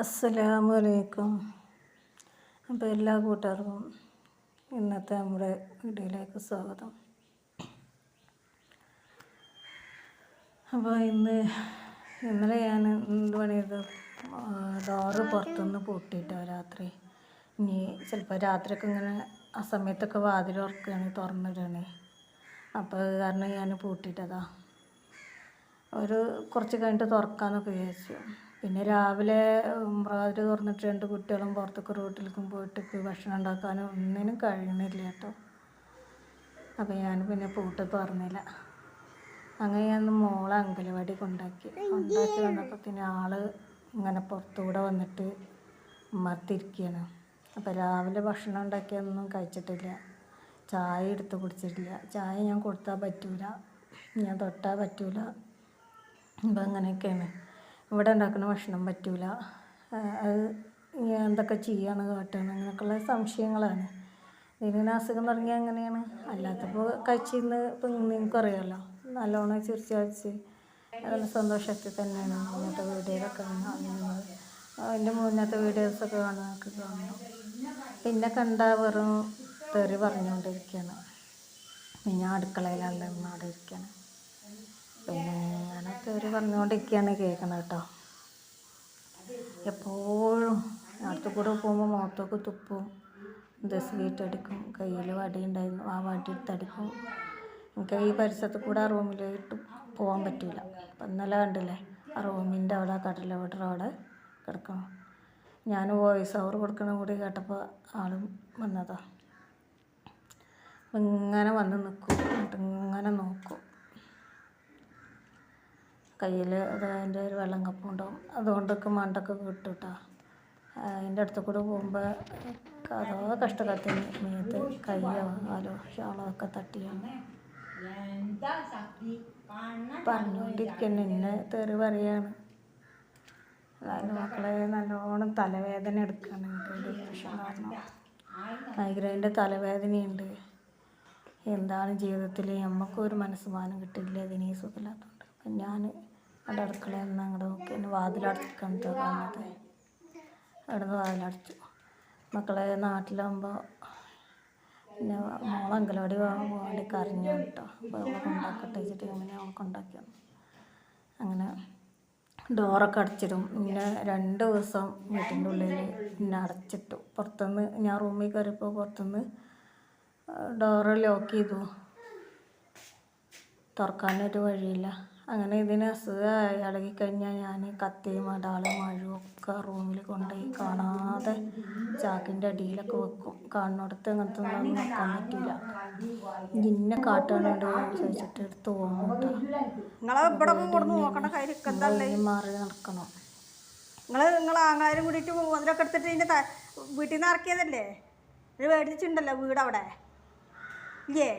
അസ്സലാമു അലൈക്കും അപ്പോൾ എല്ലാ കൂട്ടുകാർക്കും ഇന്നത്തെ നമ്മുടെ വീഡിയോയിലേക്ക് സ്വാഗതം. അപ്പോൾ ഇന്ന് ഇന്നലെ ഞാൻ എന്ത് പണിയത് ഡോറ് പുറത്തുനിന്ന് പൂട്ടിയിട്ടോ രാത്രി. ഇനി ചിലപ്പോൾ രാത്രിയൊക്കെ ഇങ്ങനെ ആ സമയത്തൊക്കെ വാതിൽ ഉറക്കുകയാണ് തുറന്നിടണേ. അപ്പോൾ കാരണം ഞാൻ പൂട്ടിയിട്ടതാ. ഒരു കുറച്ച് കഴിഞ്ഞിട്ട് തുറക്കാമെന്നൊക്കെ വിചാരിച്ചു. പിന്നെ രാവിലെ വാതിൽ തുറന്നിട്ട് രണ്ട് കുട്ടികളും പുറത്തേക്ക് റോട്ടിലേക്കും പോയിട്ട് ഭക്ഷണം ഉണ്ടാക്കാനും ഒന്നിനും കഴിയണില്ല കേട്ടോ. അപ്പോൾ ഞാൻ പിന്നെ പൂട്ട് തുറന്നില്ല അങ്ങനെ ഞാൻ മോളെ അങ്കലവാടി കൊണ്ടാക്കി. വന്നപ്പോൾ പിന്നെ ആൾ ഇങ്ങനെ പുറത്തുകൂടെ വന്നിട്ട് മറത്തിരിക്കുകയാണ് അപ്പോൾ രാവിലെ ഭക്ഷണം ഉണ്ടാക്കിയൊന്നും കഴിച്ചിട്ടില്ല. ചായ എടുത്ത് കുടിച്ചിട്ടില്ല. ചായ ഞാൻ കൊടുത്താൽ പറ്റൂല. ഞാൻ തൊട്ടാൽ പറ്റൂല. അപ്പം അങ്ങനെയൊക്കെയാണ്. ഇവിടെ ഉണ്ടാക്കുന്ന ഭക്ഷണം പറ്റില്ല അത് എന്തൊക്കെ ചെയ്യാണ് കാട്ടുകയാണ് അങ്ങനെയൊക്കെയുള്ള സംശയങ്ങളാണ്. ഇതിന് അസുഖം തുടങ്ങിയാൽ അങ്ങനെയാണ് അല്ലാത്തപ്പോൾ കഴിച്ചിരുന്ന് ഇപ്പം നിങ്ങൾക്ക് അറിയാമല്ലോ നല്ലോണം ചിരിച്ച് കളിച്ച് നല്ല സന്തോഷത്തിൽ തന്നെയാണ് അങ്ങനത്തെ വീഡിയോയിലൊക്കെ കാണുന്നത്. അതിന്റെ മുന്നത്തെ വീഡിയോസൊക്കെ കാണുന്നതൊക്കെ കാണുന്നു. പിന്നെ കണ്ട വെറും തെറി പറഞ്ഞുകൊണ്ടിരിക്കുകയാണ്. പിന്നെ അടുക്കളയിലല്ല അവിടെ ഇരിക്കുകയാണ്. പിന്നെ അങ്ങനെ അവർ പറഞ്ഞുകൊണ്ടിരിക്കുകയാണ് കേൾക്കണത് കേട്ടോ. എപ്പോഴും അടുത്ത് കൂടെ പോകുമ്പോൾ മുഖത്തൊക്കെ തുപ്പും ഇത് സ്വീറ്റ് അടിക്കും കയ്യിൽ വടി ഉണ്ടായിരുന്നു ആ വടി എടുത്തടിക്കും. എനിക്ക് ഈ പരിസരത്ത് കൂടെ ആ റൂമിലോട്ട് പോകാൻ പറ്റില്ല അപ്പം ഇന്നലെ കണ്ടില്ലേ ആ റൂമിന്റെ അവിടെ കടല അവിടെ കിടക്കണം ഞാൻ വോയിസ് ഓവർ കൊടുക്കണ കൂടി കേട്ടപ്പോൾ ആളും വന്നതാണ് ഇങ്ങനെ വന്ന് നിൽക്കും ഇങ്ങനെ നോക്കും. കയ്യിൽ അതിന്റെ ഒരു വെള്ളം കപ്പും ഉണ്ടാവും അതുകൊണ്ടൊക്കെ മണ്ടൊക്കെ കിട്ടും കേട്ടോ അതിന്റെ അടുത്ത് കൂടെ പോകുമ്പോൾ അതോ കഷ്ടകാലത്തിന് മേത്ത് കയ്യോ കാലോ ഷാളോ ഒക്കെ തട്ടിയാണ്. പറഞ്ഞുകൊണ്ടിരിക്കുന്നു എന്നെ തെറി പറയാണ്. അതായത് മക്കളെ നല്ലോണം തലവേദന കാരണം. മൈഗ്രൈന്റെ തലവേദനയുണ്ട്. എന്താണ് ജീവിതത്തിൽ നമുക്കൊരു മനസ്സുമാനം കിട്ടില്ല ഇതിന് ഈ സുഖമില്ലാത്തതുകൊണ്ട് ഞാൻ അവിടെ അടുക്കളയിൽ നിന്ന് അങ്ങോട്ട് നോക്കി. എന്നെ വാതിലടക്കാൻ വന്നത്. അവിടെ നിന്ന് വാതിലടച്ചു മക്കളെ നാട്ടിലാകുമ്പോൾ പിന്നെ മോളെ അങ്കലവാടി പോകാണ്ട് കറിഞ്ഞു കേട്ടോ അപ്പോൾ അവളെ കൊണ്ടാക്കട്ടെ വെച്ചിട്ട് അങ്ങനെ അവളെ കൊണ്ടാക്കി അങ്ങനെ ഡോറൊക്കെ അടച്ചിടും. പിന്നെ രണ്ട് ദിവസം വീട്ടിന്റെ ഉള്ളിൽ പിന്നെ അടച്ചിട്ടു. പുറത്തുനിന്ന് ഞാൻ റൂമിൽ കയറിയപ്പോൾ പുറത്തുനിന്ന് ഡോറ് ലോക്ക് ചെയ്തു. തുറക്കാനൊരു വഴിയില്ല. അങ്ങനെ ഇതിന് അസുഖമായി ഇളകിക്കഴിഞ്ഞാൽ ഞാൻ കത്തിയും അടാളും മഴയും ഒക്കെ റൂമിൽ കൊണ്ടുപോയി കാണാതെ ചാക്കിന്റെ അടിയിലൊക്കെ വെക്കും. കാണുന്നിടത്ത് അങ്ങനത്തെ ഒന്നും വെക്കാൻ പറ്റില്ല ഇന്ന കാട്ടാനുണ്ട് ചോദിച്ചിട്ട് എടുത്ത് പോകും മാറി നടക്കണം. നിങ്ങൾ നിങ്ങൾ ആങ്ങാരും കൂടിയിട്ട് അതിലൊക്കെ എടുത്തിട്ട് ഇതിന്റെ വീട്ടിൽ നിന്ന് ഇറക്കിയതല്ലേ? ഇത് മേടിച്ചിട്ടുണ്ടല്ലോ വീട് അവിടെ ഇല്ലേ?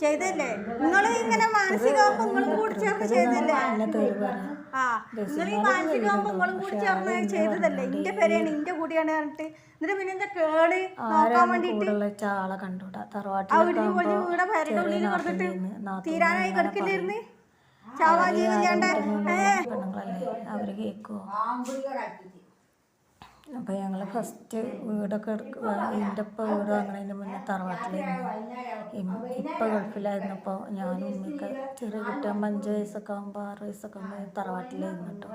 ചെയ്തല്ലേ? നിങ്ങൾ ഇങ്ങനെ മാനസികമാകുമ്പോൾ നിങ്ങൾ കൂടി ചേർന്ന് ചെയ്തല്ലേ ആ നിങ്ങൾ ഈ മാനസികമാകുമ്പോൾ നിങ്ങളും കൂടി ചേർന്ന് ചെയ്തതല്ലേ? ഇന്റെ പേരെയാണ് ഇന്റെ കൂടിയാണ് പറഞ്ഞിട്ട്. എന്നിട്ട് പിന്നെ എന്താ കേൾ നോക്കാൻ വേണ്ടിട്ട് വലിയ വീടെ പേരുടെ ഉള്ളിൽ പറഞ്ഞിട്ട് തീരാനായി കിടക്കില്ലായിരുന്നു? ചാവാ അവർ പെണ്ണുങ്ങളല്ലേ? അവർ കേൾക്കുമോ അപ്പോൾ ഞങ്ങൾ ഫസ്റ്റ് വീടൊക്കെ എടുക്കുക എന്റെ ഇപ്പം വീട് വാങ്ങണതിന് മുന്നേ തറവാട്ടിലായിരുന്നു. ഇപ്പം ഗൾഫിലായിരുന്നപ്പോൾ ഞാനും ഉമ്മയൊക്കെ ചെറിയ കുട്ടിയാകുമ്പോൾ അഞ്ച് വയസ്സൊക്കെ ആകുമ്പോൾ ആറ് വയസ്സൊക്കെ ആകുമ്പോൾ തറവാട്ടിലായിരുന്നു കേട്ടോ.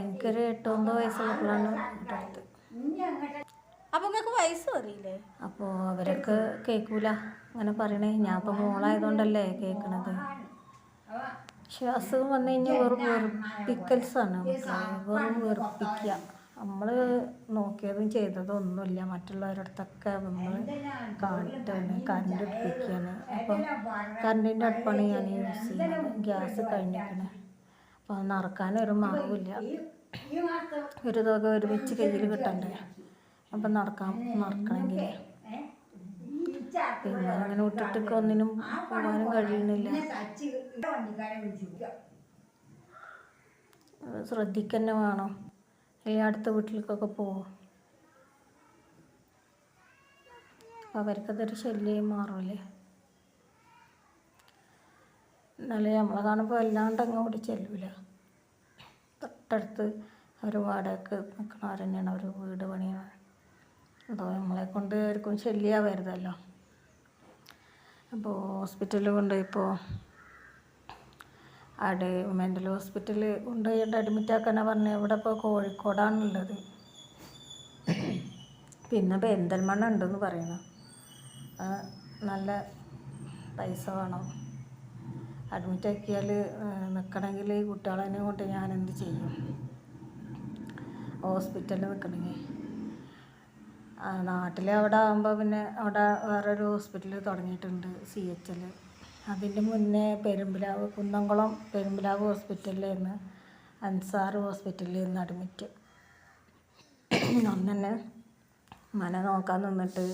എനിക്കൊരു എട്ട് ഒമ്പത് വയസ്സുള്ളപ്പോഴാണ് അടുത്ത് അപ്പൊ നിങ്ങൾക്ക് വയസ്സ് അറിയില്ലേ? അപ്പോൾ അവരൊക്കെ കേൾക്കൂല അങ്ങനെ പറയണേ. ഞാൻ ഇപ്പം മോളായതുകൊണ്ടല്ലേ കേൾക്കണത് പക്ഷെ അസുഖം വന്നു കഴിഞ്ഞാൽ വെറും വെറുപ്പിക്കൽസാണ് വെറും വെറുപ്പിക്കുക നമ്മൾ നോക്കിയതും ചെയ്തതും ഒന്നുമില്ല. മറ്റുള്ളവരുടെ അടുത്തൊക്കെ നമ്മൾ കാണിട്ടാണ് കറണ്ട് എടുപ്പിക്കുകയാണ് അപ്പം കറണ്ടിന്റെ അടുപ്പാണ് ഞാൻ യൂസ് ചെയ്യുന്നത്. ഗ്യാസ് കഴിഞ്ഞിരിക്കണേ. അപ്പോൾ നടക്കാനൊരു മറവില്ല ഒരു തുക ഒരുമിച്ച് കയ്യിൽ കിട്ടണ്ടേ? അപ്പം നടക്കാം നടക്കണമെങ്കിൽ പിന്നെ അങ്ങനെ വിട്ടിട്ടൊക്കെ ഒന്നിനും പോകാനും കഴിയുന്നില്ല. ശ്രദ്ധിക്കന്നെ വേണം. ഈ അടുത്ത വീട്ടിലേക്കൊക്കെ പോകും അവർക്കതൊരു ശല്യം മാറൂലേ എന്നാലും നമ്മളെ കാണുമ്പോൾ അല്ലാണ്ട് അങ്ങോട്ട് ചെല്ലൂല. തൊട്ടടുത്ത് അവർ വാടകയ്ക്ക് നിൽക്കണവർ തന്നെയാണ് അവർ വീട് പണിയാണ് അപ്പോൾ നമ്മളെ കൊണ്ട് ആർക്കും ശല്യമാവരുതല്ലോ. അപ്പോൾ ഹോസ്പിറ്റലിൽ കൊണ്ടുപോയിപ്പോൾ അവിടെ മെന്റൽ ഹോസ്പിറ്റലിൽ കൊണ്ടുപോയിട്ട് അഡ്മിറ്റ് ആക്കാനാണ് പറഞ്ഞത് ഇവിടെ ഇപ്പോൾ കോഴിക്കോടാണുള്ളത്. പിന്നെ പെരിന്തൽമണ്ണ ഉണ്ടെന്ന് പറയുന്നു. നല്ല പൈസ വേണം. അഡ്മിറ്റ് ആക്കിയാൽ നിൽക്കണമെങ്കിൽ കുട്ടികളെ കൊണ്ട് ഞാൻ എന്ത് ചെയ്യും ഹോസ്പിറ്റലിൽ നിൽക്കണമെങ്കിൽ നാട്ടിൽ അവിടെ ആകുമ്പോൾ പിന്നെ അവിടെ വേറൊരു ഹോസ്പിറ്റൽ തുടങ്ങിയിട്ടുണ്ട്. സി എച്ച് എൽ അതിന്റെ മുന്നേ പെരുമ്പിലാവ് കുന്നംകുളം പെരുമ്പിലാവ് ഹോസ്പിറ്റലിലായിരുന്നു അൻസാർ ഹോസ്പിറ്റലിൽ നിന്ന് അഡ്മിറ്റ്. അന്നെ മന നോക്കാൻ നിന്നിട്ട്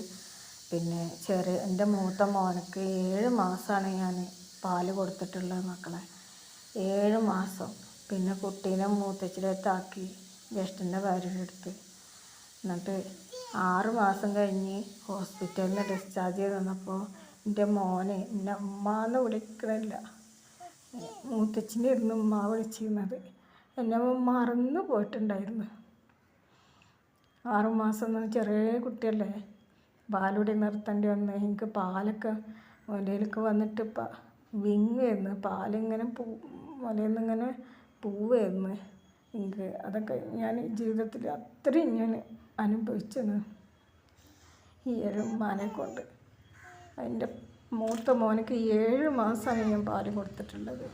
പിന്നെ ചെറിയ എന്റെ മൂത്ത മോനക്ക് ഏഴ് മാസമാണ് ഞാൻ പാൽ കൊടുത്തിട്ടുള്ളത് മക്കളെ. ഏഴ് മാസം. പിന്നെ കുട്ടീനെ മൂത്തച്ചിയുടെ അടുത്താക്കി ജ്യേഷ്ഠന്റെ ഭാര്യയുടെ അടുത്ത് എന്നിട്ട് ആറ് മാസം കഴിഞ്ഞ് ഹോസ്പിറ്റലിൽ നിന്ന് ഡിസ്ചാർജ് ചെയ്ത് വന്നപ്പോൾ എന്റെ മോനെ എന്നെ ഉമ്മാന്ന് വിളിക്കണില്ല. മൂത്തച്ഛന്റെ ഇരുന്ന് ഉമ്മ വിളിച്ചിരുന്നത്. എന്നെ മറന്നു പോയിട്ടുണ്ടായിരുന്നു. ആറുമാസം എന്ന് ചെറിയ കുട്ടിയല്ലേ. പാലൂടി നിർത്തേണ്ടി വന്ന്. എനിക്ക് പാലൊക്കെ മുലയിലൊക്കെ വന്നിട്ട് ഇപ്പം വിങ്ങായിരുന്നു. പാലിങ്ങനെ പൂ മുലയിൽ നിന്നിങ്ങനെ പൂവായിരുന്നു. എനിക്ക് അതൊക്കെ ഞാൻ ജീവിതത്തിൽ അത്രയും ഞാൻ അനുഭവിച്ചത് ഈ ഒരു മാനെ കൊണ്ട്. അതിന്റെ മൂത്ത മോനക്ക് ഏഴ് മാസമാണ് ഞാൻ പാൽ കൊടുത്തിട്ടുള്ളത്.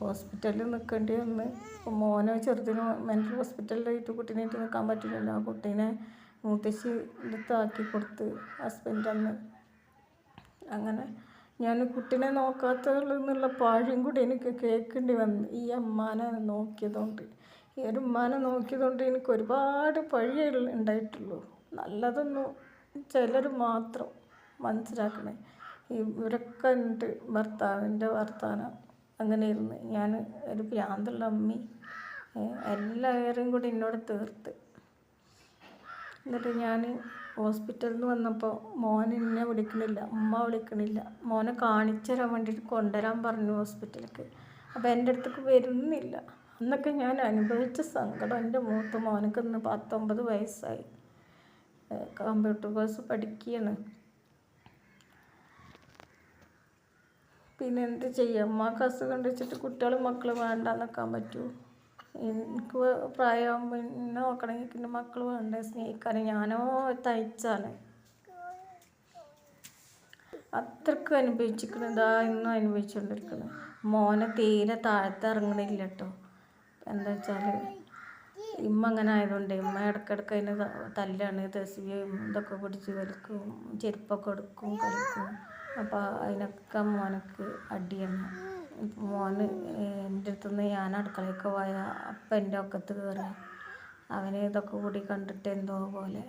ഹോസ്പിറ്റലിൽ നിൽക്കേണ്ടി വന്ന്. അപ്പോൾ മോനെ ചെറുതിന് മെന്റൽ ഹോസ്പിറ്റലിലായിട്ട് കുട്ടീനായിട്ട് നിൽക്കാൻ പറ്റില്ലല്ലോ. ആ കുട്ടീനെ മൂത്തശ്ശി എടുത്താക്കി കൊടുത്ത് ഹസ്ബൻഡ് അന്ന്. അങ്ങനെ ഞാൻ കുട്ടീനെ നോക്കാത്തതെന്നുള്ള പാഴും കൂടി എനിക്ക് കേൾക്കേണ്ടി വന്നു. ഈ അമ്മാനെ നോക്കിയതുകൊണ്ട്. ഈ ഒരു ഉമ്മാനെ നോക്കിയതുകൊണ്ട് എനിക്ക് ഒരുപാട് പഴയ ഉണ്ടായിട്ടുള്ളൂ. നല്ലതൊന്നും ചിലർ മാത്രം മനസ്സിലാക്കണേ. ഇവരൊക്കെ എന്നിട്ട് ഭർത്താവിന്റെ വർത്താനം അങ്ങനെ ഇരുന്ന് ഞാൻ ഒരു ഭ്രാന്തുള്ള അമ്മി. എല്ലാവരും കൂടി എന്നോട് തീർത്ത്. എന്നിട്ട് ഞാൻ ഹോസ്പിറ്റലിൽ നിന്ന് വന്നപ്പോൾ മോൻ എന്നെ വിളിക്കണില്ല ഉമ്മ വിളിക്കണില്ല. മോനെ കാണിച്ചു തരാൻ വേണ്ടിയിട്ട് കൊണ്ടുവരാൻ പറഞ്ഞു ഹോസ്പിറ്റലിലേക്ക്. അപ്പോൾ എന്റെ അടുത്തേക്ക് വരുന്നില്ല. അന്നൊക്കെ ഞാൻ അനുഭവിച്ച സങ്കടം എന്റെ മൂത്ത മോനക്ക് ഇന്ന് പത്തൊമ്പത് വയസ്സായി. കമ്പ്യൂട്ടർ കോഴ്സ് പഠിക്കുകയാണ് പിന്നെ എന്ത് ചെയ്യാം? അമ്മയ്ക്ക് അസുഖം വെച്ചിട്ട് കുട്ടികളും മക്കളും വേണ്ട നിൽക്കാൻ പറ്റുമോ എനിക്ക് പ്രായമാകുമ്പോൾ എന്നെ നോക്കണമെങ്കിൽ എന്റെ മക്കൾ വേണ്ടേ? സ്നേഹിക്കാൻ ഞാനോ തയ്ച്ചാണ് അത്രക്കും ഇതാ ഇന്നും അനുഭവിച്ചുകൊണ്ടിരിക്കുന്നത് മോനെ തീരെ താഴത്ത് ഇറങ്ങണില്ല കേട്ടോ എന്താ വെച്ചാൽ ഇമ്മ അങ്ങനെ ആയതുകൊണ്ട് ഇമ്മ ഇടയ്ക്കിടയ്ക്ക് അതിന് തല്ലാണ് തെസിയും ഇതൊക്കെ പിടിച്ച് കളിക്കും ചെരുപ്പൊക്കെ എടുക്കും കളിക്കും. അപ്പോൾ അതിനൊക്കെ മോനക്ക് അടിയാണ്. മോന് എന്റെ അടുത്തുനിന്ന് ഞാൻ അടുക്കളയൊക്കെ പോയ അപ്പം എന്റെ ഒക്കത്ത് കയറുക അവന് ഇതൊക്കെ കൂടി കണ്ടിട്ട് എന്തോ പോലെ.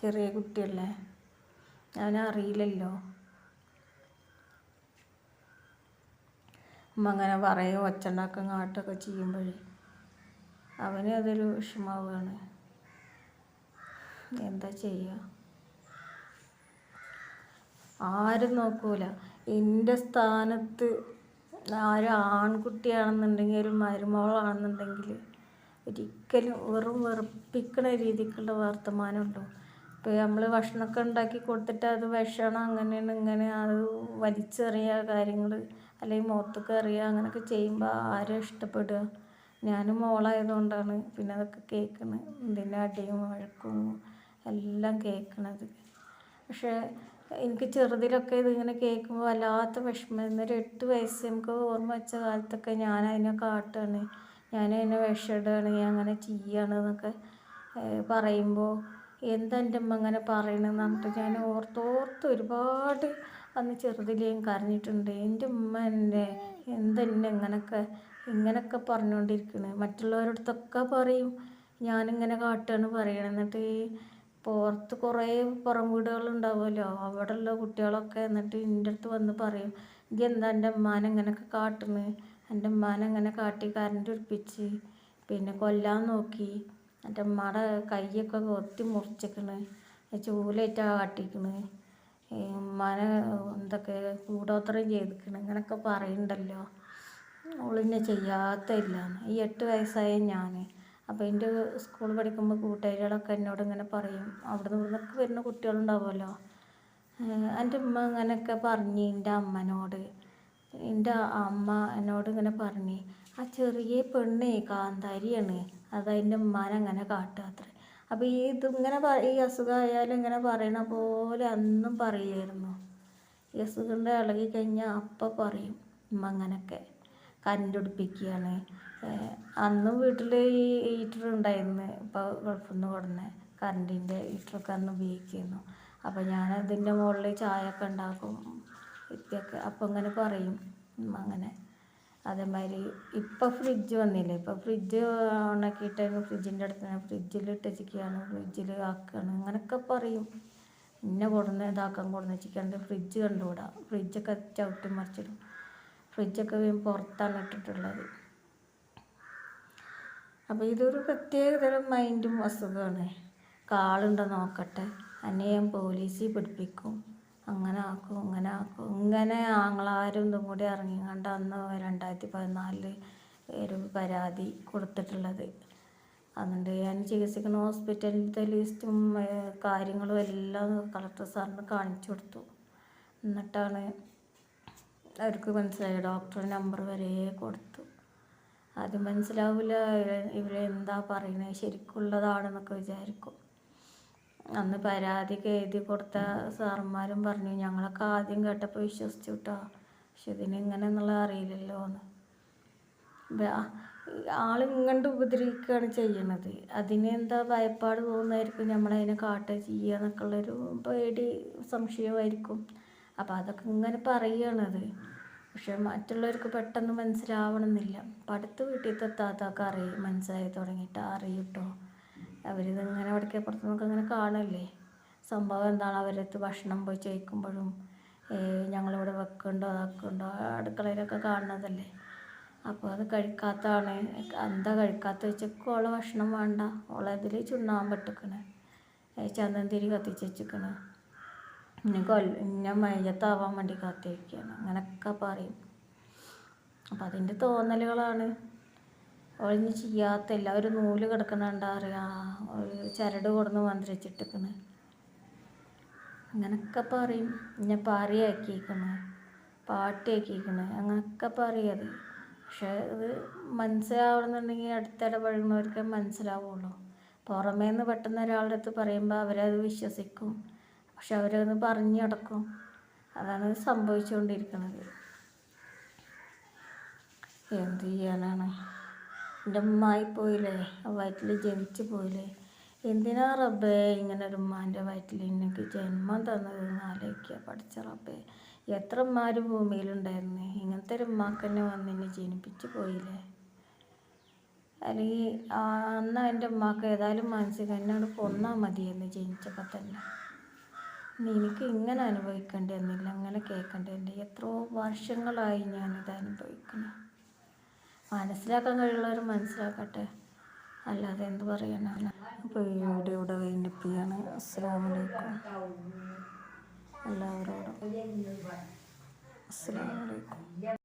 ചെറിയ കുട്ടിയല്ലേ? ഞാൻ അറിയില്ലല്ലോ. അമ്മ അങ്ങനെ പറയും ഒച്ചുണ്ടാക്കും കാട്ടൊക്കെ ചെയ്യുമ്പോഴേ. അവന് അതൊരു വിഷമാവുകയാണ് എന്താ ചെയ്യുക ആരും നോക്കൂല. എന്റെ സ്ഥാനത്ത് ആരും ആൺകുട്ടിയാണെന്നുണ്ടെങ്കിൽ ഒരു മരുമകളാണെന്നുണ്ടെങ്കിൽ ഒരിക്കലും വെറും വെറുപ്പിക്കണ രീതിക്കുള്ള വർത്തമാനമുണ്ടോ ഇപ്പോൾ നമ്മൾ ഭക്ഷണമൊക്കെ ഉണ്ടാക്കി കൊടുത്തിട്ട് അത് വിഷമാണ് അങ്ങനെയാണ് ഇങ്ങനെ അത് വലിച്ചെറിയുക കാര്യങ്ങൾ അല്ലെങ്കിൽ മുഖത്തൊക്കെ എറിയുക അങ്ങനെയൊക്കെ ചെയ്യുമ്പോൾ ആരും ഇഷ്ടപ്പെടുക? ഞാനും മോളായതുകൊണ്ടാണ് പിന്നെ അതൊക്കെ കേൾക്കുന്നത് ഇതിന്റെ അടിയും വഴക്കും എല്ലാം കേൾക്കണത്? പക്ഷേ എനിക്ക് ചെറുതിലൊക്കെ ഇതിങ്ങനെ കേൾക്കുമ്പോൾ വല്ലാത്ത വിഷമം ഒരു എട്ട് വയസ്സ് നമുക്ക് ഓർമ്മ വെച്ച കാലത്തൊക്കെ ഞാൻ അതിനെ കാട്ടുകയാണ് ഞാൻ അതിനെ വിഷമിടുകയാണ്. ഞാൻ അങ്ങനെ ചെയ്യുകയാണ് എന്നൊക്കെ പറയുമ്പോൾ എന്താ എന്റെ അമ്മ അങ്ങനെ പറയണമെന്ന് പറഞ്ഞിട്ട് ഞാൻ ഓർത്തോർത്ത് ഒരുപാട് അന്ന് ചെറുതിലേയും കരഞ്ഞിട്ടുണ്ട്. എന്റെ ഉമ്മ എന്നെ എന്തെന്നെ ഇങ്ങനൊക്കെ ഇങ്ങനൊക്കെ പറഞ്ഞുകൊണ്ടിരിക്കുന്നത് മറ്റുള്ളവരടുത്തൊക്കെ പറയും. ഞാനിങ്ങനെ കാട്ടുകയാണ് പറയണം എന്നിട്ട് പുറത്ത് കുറേ പുറം വീടുകളുണ്ടാവുമല്ലോ. അവിടെയുള്ള കുട്ടികളൊക്കെ എന്നിട്ട് എന്റെ അടുത്ത് വന്ന് പറയും ഇജ്ജ് എന്താ എന്റെ ഉമ്മാനെ ഇങ്ങനെയൊക്കെ കാട്ടുന്നത് എന്റെ ഉമ്മാനെ ഇങ്ങനെ കാട്ടി കരണ്ട് ഉരുപ്പിച്ച് പിന്നെ കൊല്ലാൻ നോക്കി. എന്റെ ഉമ്മയുടെ കൈയൊക്കെ കൊത്തി മുറിച്ചിക്കണ്. ചൂലേറ്റാ കാട്ടിക്കണ്. ഉമ്മാനെ എന്തൊക്കെ കൂടോത്രം ചെയ്തിക്കണ്? ഇങ്ങനെയൊക്കെ പറയുന്നുണ്ടല്ലോ ഓളിന്നെ ചെയ്യാത്തില്ല ഈ എട്ട് വയസ്സായ ഞാൻ അപ്പോൾ എന്റെ സ്കൂൾ പഠിക്കുമ്പോൾ കൂട്ടുകാരികളൊക്കെ എന്നോട് ഇങ്ങനെ പറയും. അവിടുന്ന് ഇവിടുന്നൊക്കെ വരുന്ന കുട്ടികളുണ്ടാവുമല്ലോ. എന്റെ ഉമ്മ ഇങ്ങനെയൊക്കെ പറഞ്ഞ് എന്റെ അമ്മനോട് എന്റെ അമ്മ എന്നോട് ഇങ്ങനെ പറഞ്ഞ് ആ ചെറിയ പെണ്ണേ കാന്താരിയാണ്. അത് അതിന്റെ ഉമ്മാനെ അങ്ങനെ കാട്ടുക അത്ര. അപ്പോൾ ഈ ഇതിങ്ങനെ ഈ അസുഖമായാലും ഇങ്ങനെ പറയണ പോലെ അന്നും പറയുമായിരുന്നു ഈ അസുഖം ഇളകി കഴിഞ്ഞാൽ അപ്പം പറയും ഉമ്മ അങ്ങനെയൊക്കെ കരണ്ടുപിടിപ്പിക്കുകയാണ് അന്നും വീട്ടിൽ ഈ ഹീറ്റർ ഉണ്ടായിരുന്നു. ഇപ്പോൾ ഗൾഫിൽ നിന്ന് കറണ്ടിന്റെ ഹീറ്ററൊക്കെ അന്ന് ഉപയോഗിക്കുന്നു. അപ്പോൾ ഞാൻ അതിന്റെ മുകളിൽ ചായ ഒക്കെ ഉണ്ടാക്കും ഇപ്പൊക്കെ അപ്പം ഇങ്ങനെ പറയും. അങ്ങനെ. അതേമാതിരി ഇപ്പം ഫ്രിഡ്ജ് വന്നില്ലേ? ഇപ്പം ഫ്രിഡ്ജ് ഓണാക്കിയിട്ട് ഫ്രിഡ്ജിന്റെ അടുത്ത് തന്നെ ഫ്രിഡ്ജിൽ ഇട്ടിരിക്കുകയാണ് ഫ്രിഡ്ജിൽ ആക്കുകയാണ് അങ്ങനെയൊക്കെ പറയും. ഇന്നെ കൊടുന്ന് ഇതാക്കാൻ കൊടുന്ന് വെച്ചിട്ടുണ്ട് ഫ്രിഡ്ജ് കണ്ടുകൂടാ? ഫ്രിഡ്ജൊക്കെ ചവിട്ടി മറിച്ചിടും. ഫ്രിഡ്ജൊക്കെ പുറത്താണ് ഇട്ടിട്ടുള്ളത്. അപ്പോൾ ഇതൊരു പ്രത്യേകതരം മൈൻഡും അസുഖമാണ്. കാളുണ്ടോ നോക്കട്ടെ. അന്നെ ഞാൻ പോലീസിൽ പിടിപ്പിക്കും. അങ്ങനെ ആക്കും ഇങ്ങനെ ആക്കും. ഇങ്ങനെ ആങ്ങളാരും ഇതും കൂടി ഇറങ്ങിക്കണ്ട് അന്ന് രണ്ടായിരത്തി പതിനാലിൽ ഒരു പരാതി കൊടുത്തിട്ടുള്ളത്. അതുകൊണ്ട് ഞാൻ ചികിത്സിക്കുന്ന ഹോസ്പിറ്റലിലത്തെ ലിസ്റ്റും കാര്യങ്ങളും എല്ലാം കളക്ടർ സാറിന് കാണിച്ചു കൊടുത്തു. എന്നിട്ടാണ് അവർക്ക് മനസ്സിലായി ഡോക്ടറുടെ നമ്പർ വരെ കൊടുത്തു. അത് മനസ്സിലാവില്ല. ഇവരെന്താ പറയുന്നത് ശരിക്കുള്ളതാണെന്നൊക്കെ വിചാരിക്കും. അന്ന് പരാതി എഴുതി കൊടുത്ത സാറന്മാരും പറഞ്ഞു ഞങ്ങളൊക്കെ ആദ്യം കേട്ടപ്പോൾ വിശ്വസിച്ചു കേട്ടോ പക്ഷെ ഇതിന് ഇങ്ങനെ എന്നുള്ളത് അറിയില്ലല്ലോ എന്ന് ആളിങ്ങണ്ട് ഉപദ്രവിക്കുകയാണ് ചെയ്യണത്. അതിനെന്താ ഭയപ്പാട് തോന്നുന്നതായിരിക്കും നമ്മളതിനെ കാട്ടുക ചെയ്യുക എന്നൊക്കെ ഉള്ളൊരു പേടി സംശയമായിരിക്കും. അപ്പോൾ അതൊക്കെ ഇങ്ങനെ പറയുകയാണത് പക്ഷെ മറ്റുള്ളവർക്ക് പെട്ടെന്ന് മനസ്സിലാവണമെന്നില്ല. അപ്പം അടുത്ത വീട്ടിലത്തെ താത്താക്ക് അറിയും മനസ്സിലായി തുടങ്ങിയിട്ട് അറിയും കേട്ടോ അവരിതിങ്ങനെ ഇടയ്ക്ക് നമുക്ക് ഇങ്ങനെ കാണല്ലേ? സംഭവം എന്താണ്? അവരടുത്ത് ഭക്ഷണം പോയി ചോദിക്കുമ്പോഴും ഞങ്ങളിവിടെ വെക്കുന്നുണ്ടോ അതാക്കുന്നുണ്ടോ അടുക്കളയിലൊക്കെ കാണുന്നതല്ലേ. അപ്പോൾ അത് കഴിക്കാത്തതാണ്. എന്താ കഴിക്കാത്ത വെച്ചൊക്കെ ഓളെ ഭക്ഷണം വേണ്ട. ഓളെ ഇതിൽ ചുണ്ണാമ്പിട്ടിക്കണ് ചന്ദനത്തിരി കത്തിച്ച് വെച്ചിക്കണ്. ഇന്നെ കൊല്ല ഇന്നെ മയ്യത്താവാൻ വേണ്ടി കാത്തിരിക്കുകയാണ്. അങ്ങനെയൊക്കെ പറയും. അപ്പം അതിന്റെ തോന്നലുകളാണ്. ഒളിഞ്ഞ് ചെയ്യാത്തില്ല ഒരു നൂൽ കിടക്കണണ്ട അറിയാ? ഒരു ചരട് കൊടുന്ന് മന്ത്രിച്ചിട്ടിക്കണ് അങ്ങനൊക്കെ പറയും. ഞാൻ പാറിയാക്കിയിരിക്കണ് പാട്ടിയാക്കിയിരിക്കണ്. അങ്ങനൊക്കെ പറയത് പക്ഷേ ഇത് മനസ്സിലാവണമെന്നുണ്ടെങ്കിൽ അടുത്തിടപഴകുന്നവർക്ക് മനസ്സിലാവുള്ളൂ. പുറമേ നിന്ന് പെട്ടെന്ന് ഒരാളുടെ അടുത്ത് പറയുമ്പോൾ അവരത് വിശ്വസിക്കും. പക്ഷെ പറഞ്ഞു നടക്കും. അതാണ് സംഭവിച്ചുകൊണ്ടിരിക്കുന്നത് എന്ത് ചെയ്യാനാണ്? എന്റെ ഉമ്മായി പോയില്ലേ? ആ വയറ്റിൽ ജനിച്ചു പോയില്ലേ? എന്തിനാ റബ്ബേ ഇങ്ങനെ ഒരു ഉമ്മാന്റെ വയറ്റിൽ എനിക്ക് ജന്മം തന്നതെന്ന് ആലോചിക്കുക. പഠിച്ച റബ്ബേ എത്ര ഉമ്മാർ ഭൂമിയിലുണ്ടായിരുന്നു? ഇങ്ങനത്തെ ഒരു ഉമ്മാക്ക് തന്നെ വന്ന് എന്നെ ജനിപ്പിച്ച് പോയില്ലേ? അല്ലെങ്കിൽ അന്ന് എന്റെ ഉമ്മാക്ക് ഏതായാലും മനസ്സിൽ എന്നോട് കൊന്നാൽ മതിയെന്ന് ജനിച്ചപ്പോൾ തന്നെ. എനിക്ക് ഇങ്ങനെ അനുഭവിക്കേണ്ടി വന്നില്ല അങ്ങനെ കേൾക്കേണ്ടി വന്നില്ല എത്രയോ വർഷങ്ങളായി ഞാനിത് അനുഭവിക്കുന്നു. മനസ്സിലാക്കാൻ കഴിയുള്ളവർ മനസ്സിലാക്കട്ടെ. അല്ലാതെ എന്ത് പറയണം അപ്പോൾ ഈ വീഡിയോ ഇവിടെ ചെയ്യാണ് അസ്സാം വലൈക്കും എല്ലാവരോടും അസ്സാം വലൈക്കും